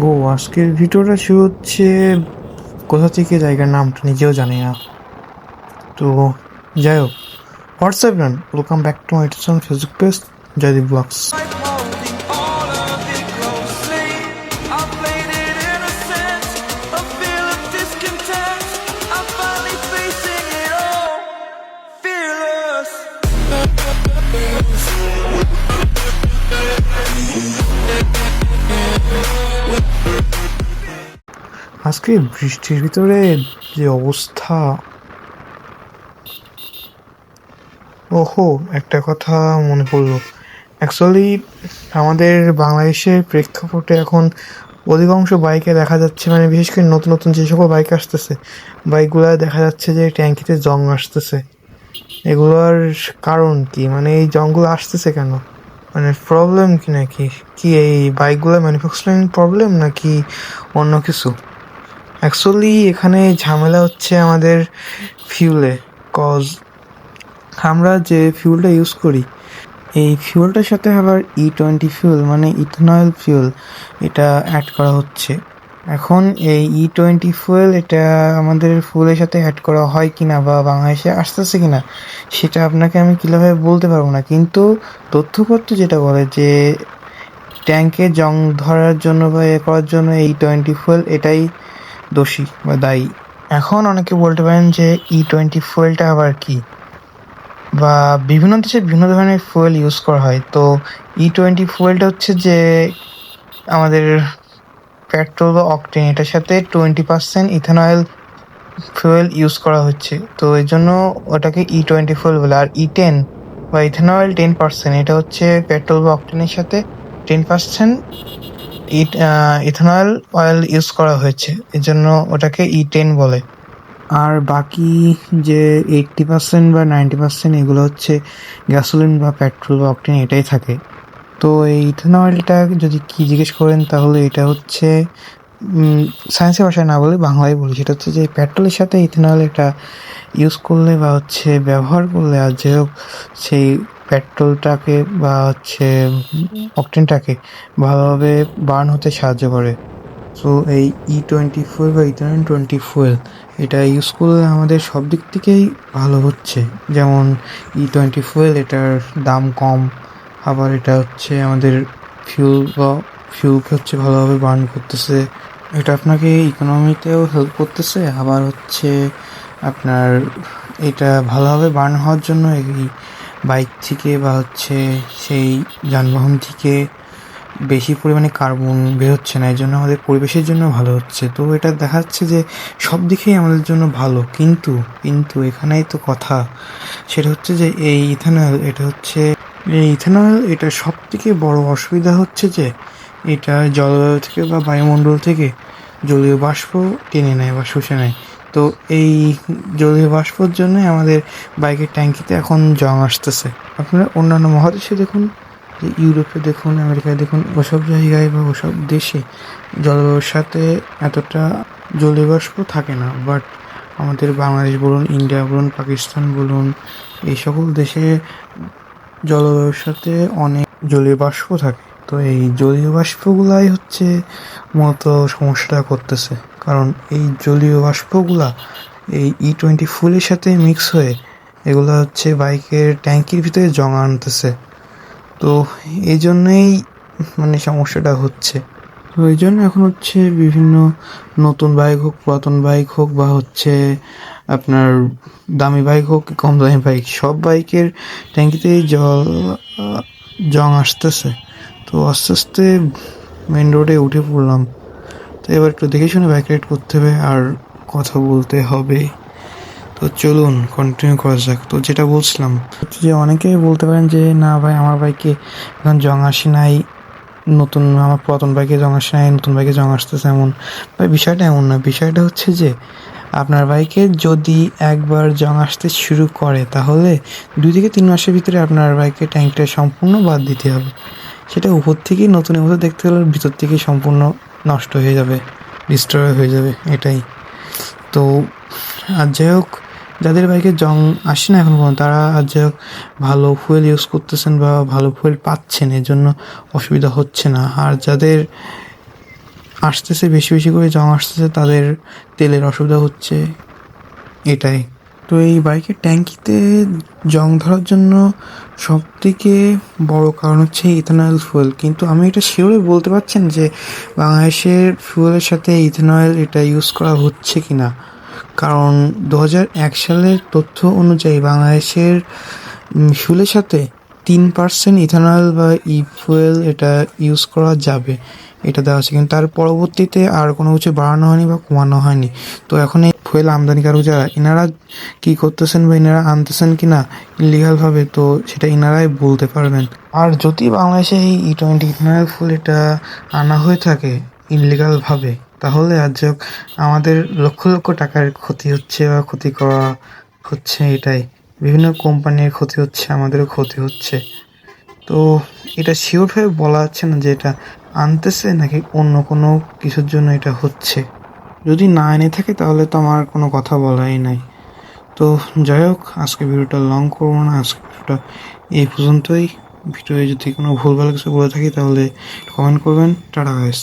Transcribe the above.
ও আজকের ভিডিওটা শুরু হচ্ছে কোথা থেকে জায়গার নামটা নিজেও জানি না তো যাই হোক WhatsApp run welcome back to my YouTube Facebook page Joydeep blogs holding all of it আজকে বৃষ্টির ভিতরে যে অবস্থা। ওহো, একটা কথা মনে পড়ল। অ্যাকচুয়ালি আমাদের বাংলাদেশের প্রেক্ষাপটে এখন অধিকাংশ বাইকে দেখা যাচ্ছে মানে বিশেষ করে নতুন নতুন যে সকল বাইক আসতেছে বাইকগুলো দেখা যাচ্ছে যে ট্যাঙ্কিতে জং আসতেছে। এগুলোর কারণ কি? মানে এই জংগুলো আসতেছে কেন? মানে প্রবলেম কি? নাকি কি এই বাইকগুলো ম্যানুফ্যাকচারিং প্রবলেম নাকি অন্য কিছু? অ্যাকচুয়ালি এখানে ঝামেলা হচ্ছে আমাদের ফিউলে কজ আমরা যে ফিউলটা ইউজ করি, এই ফিউলটার সাথে আবার ই টোয়েন্টি ফিউল মানে ইথানয়েল ফিউল এটা অ্যাড করা হচ্ছে। এখন এই ই টোয়েন্টি ফুয়েল এটা আমাদের ফুলের সাথে অ্যাড করা হয় কিনা বা বাংলাদেশে আসতেছে কিনা, সেটা আপনাকে আমি কীভাবে বলতে পারব না। কিন্তু তথ্যপত্র যেটা বলে যে ট্যাঙ্কে জং ধরার জন্য বা এ করার জন্য এই টোয়েন্টি ফুয়েল এটাই দোষী বা দায়ী। এখন অনেকে বলতে পারেন যে ই টোয়েন্টি ফুয়েলটা আবার কি? বা বিভিন্ন দেশে বিভিন্ন ধরনের ফুয়েল ইউজ করা হয়। তো ই টোয়েন্টি ফুয়েলটা হচ্ছে যে আমাদের পেট্রোল বা অকটেন, এটার সাথে twenty percent ethanol fuel use করা হচ্ছে। তো এই জন্য ওটাকে ই টোয়েন্টি ফুয়েল বলে। আর ই টেন বা ইথানয়েল টেন পার্সেন্ট এটা হচ্ছে পেট্রোল বা অকটেনের সাথে ten percent ethanol oil use করা হয়েছে। এর জন্য ওটাকে ই টেন বলে। আর বাকি যে এইটটি পার্সেন্ট বা নাইনটি পার্সেন্ট এগুলো হচ্ছে গ্যাসোলিন বা পেট্রোল বা অকটেন, এটাই থাকে। তো এই ইথানয়েলটা যদি কি জিজ্ঞেস করেন তাহলে এটা হচ্ছে সায়েন্সের ভাষায় না বলে বাংলায় বলি। সেটা হচ্ছে যে পেট্রোলের সাথে ইথানয়েল এটা ইউজ করলে বা হচ্ছে ব্যবহার করলে, আর যে হোক সেই পেট্রোলটাকে বা হচ্ছে অকটেনটাকে ভালোভাবে বার্ন হতে সাহায্য করে। সো এই ই টোয়েন্টি ফুয়েল বা ইথানল টোয়েন্টি ফুয়েল এটা ইউজ করলে আমাদের সব দিক থেকেই ভালো হচ্ছে। যেমন ই টোয়েন্টি ফুয়েল এটার দাম কম। আবার এটা হচ্ছে আমাদের ফিউল বা ফিউলকে হচ্ছে ভালোভাবে বার্ন করতেছে। এটা আপনাকে ইকোনমিতেও হেল্প করতেছে, আবার হচ্ছে আপনার এটা ভালোভাবে বার্ন হওয়ার জন্য এই বাইক থেকে বা হচ্ছে সেই যানবাহন থেকে বেশি পরিমাণে কার্বন বেরোচ্ছে না এই জন্য আমাদের পরিবেশের জন্য ভালো হচ্ছে। তো এটা দেখা যাচ্ছে যে সব দিকেই আমাদের জন্য ভালো, কিন্তু কিন্তু এখানেই তো কথা। সেটা হচ্ছে যে এই ইথানল এটা হচ্ছে ইথানল এটা সব থেকে বড় অসুবিধা হচ্ছে যে, এটা জলবায়ু থেকে বা বায়ুমণ্ডল থেকে জলীয় বাষ্প টেনে নেয় বা শুষে নেয়। তো এই জলীয় বাষ্পর জন্য আমাদের বাইকের ট্যাঙ্কিতে এখন জং আসতেছে। আপনারা অন্যান্য মহাদেশে দেখুন, যে ইউরোপে দেখুন, আমেরিকায় দেখুন, ওসব জায়গায় বা ওসব দেশে জলবায়ুর সাথে এতটা জলীয় বাষ্প থাকে না। বাট আমাদের বাংলাদেশ বলুন, ইন্ডিয়া বলুন, পাকিস্তান বলুন, এই সকল দেশে জলবায়ুর সাথে অনেক জলীয় বাষ্প থাকে। তো এই জলীয় বাষ্পগুলাই হচ্ছে মূলত সমস্যাটা করতেছে। কারণ এই জলীয় বাষ্পগুলা এই ই টোয়েন্টি ফুলের সাথে মিক্স হয়ে এগুলো হচ্ছে বাইকের ট্যাঙ্কির ভিতরে জমা আনতেছে। তো এই জন্যেই মানে সমস্যাটা হচ্ছে। তো এই জন্য এখন হচ্ছে বিভিন্ন নতুন বাইক হোক, পুরাতন বাইক হোক বা হচ্ছে আপনার দামি বাইক হোক কম দামি বাইক সব বাইকের ট্যাঙ্কিতেই জল জং আসতেছে। তো আস্তে আস্তে মেন রোডে উঠে পড়লাম। তো এবার একটু দেখে শুনে বাইক রাইড করতে হবে আর কথা বলতে হবে। তো চলুন কন্টিনিউ করা যাক। তো যেটা বলছিলাম যে অনেকেই বলতে পারেন যে, না ভাই, আমার বাইকে এখন জং আসে নাই। নতুন, আমার পুরাতন বাইকে জং আসে নাই, নতুন বাইকে জং আসতেছে এমন। ভাই, বিষয়টা এমন না। বিষয়টা হচ্ছে যে আপনার বাইকে যদি একবার জং আসতে শুরু করে, তাহলে দুই থেকে তিন মাসের ভিতরে আপনার বাইকের ট্যাঙ্কটা সম্পূর্ণ বাদ দিতে হবে। সেটা উপর থেকেই নতুনের মতো দেখতে গেলে ভিতর থেকে সম্পূর্ণ নষ্ট হয়ে যাবে ডিস্ট্রয় হয়ে যাবে, এটাই। তো আর যাই হোক, যাদের বাইকে জং আসে না এখন পর্যন্ত, তারা আর যাই হোক ভালো ফুয়েল ইউজ করতেছেন বা ভালো ফুয়েল পাচ্ছেন এর জন্য অসুবিধা হচ্ছে না। আর যাদের আসতেছে, বেশি বেশি করে জং আসতেছে, তাদের তেলের অসুবিধা হচ্ছে। এটাই। তো এই বাইকের ট্যাঙ্কিতে জং ধরার জন্য সব থেকে বড় কারণ হচ্ছে ইথানয়েল ফুয়েল। কিন্তু আমি এটা শিওরে বলতে পারছেন যে বাংলাদেশের ফুয়েলের সাথে ইথানয়েল এটা ইউজ করা হচ্ছে কি না কারণ দু সালের তথ্য অনুযায়ী বাংলাদেশের ফুয়েলের সাথে তিন পার্সেন্ট ইথানয়েল বা ই ফুয়েল এটা ইউজ করা যাবে, এটা দেওয়া আছে। কিন্তু তার পরবর্তীতে আর কোনো কিছু বাড়ানো হয়নি বা কমানো হয়নি। তো এখন এই ফুয়েল আমদানিকারক যারা, এনারা কি করতেছেন বা এনারা আনতেছেন কি না ইলিগালভাবে তো সেটা এনারাই বলতে পারবেন। আর যদি বাংলাদেশে এই ই টোয়েন্টি ইথানয়েল ফুল এটা আনা হয়ে থাকে ইনলিগালভাবে তাহলে আজ আমাদের লক্ষ লক্ষ টাকার ক্ষতি হচ্ছে বা ক্ষতি করা হচ্ছে এটাই। বিভিন্ন কোম্পানির ক্ষতি হচ্ছে, আমাদেরও ক্ষতি হচ্ছে। তো এটা শিওর হয়ে বলা যাচ্ছে না যে এটা আনতেছে নাকি অন্য কোনো কিছুর জন্য এটা হচ্ছে। যদি না এনে থাকে তাহলে তো আমার কোনো কথা বলাই নাই। তো যাই হোক, আজকে ভিডিওটা লং করব না, আজকে ভিডিওটা এই পর্যন্তই। ভিডিওয়ে যদি কোনো ভুলভাল কিছু বলে থাকি তাহলে কমেন্ট করবেন। Tata guys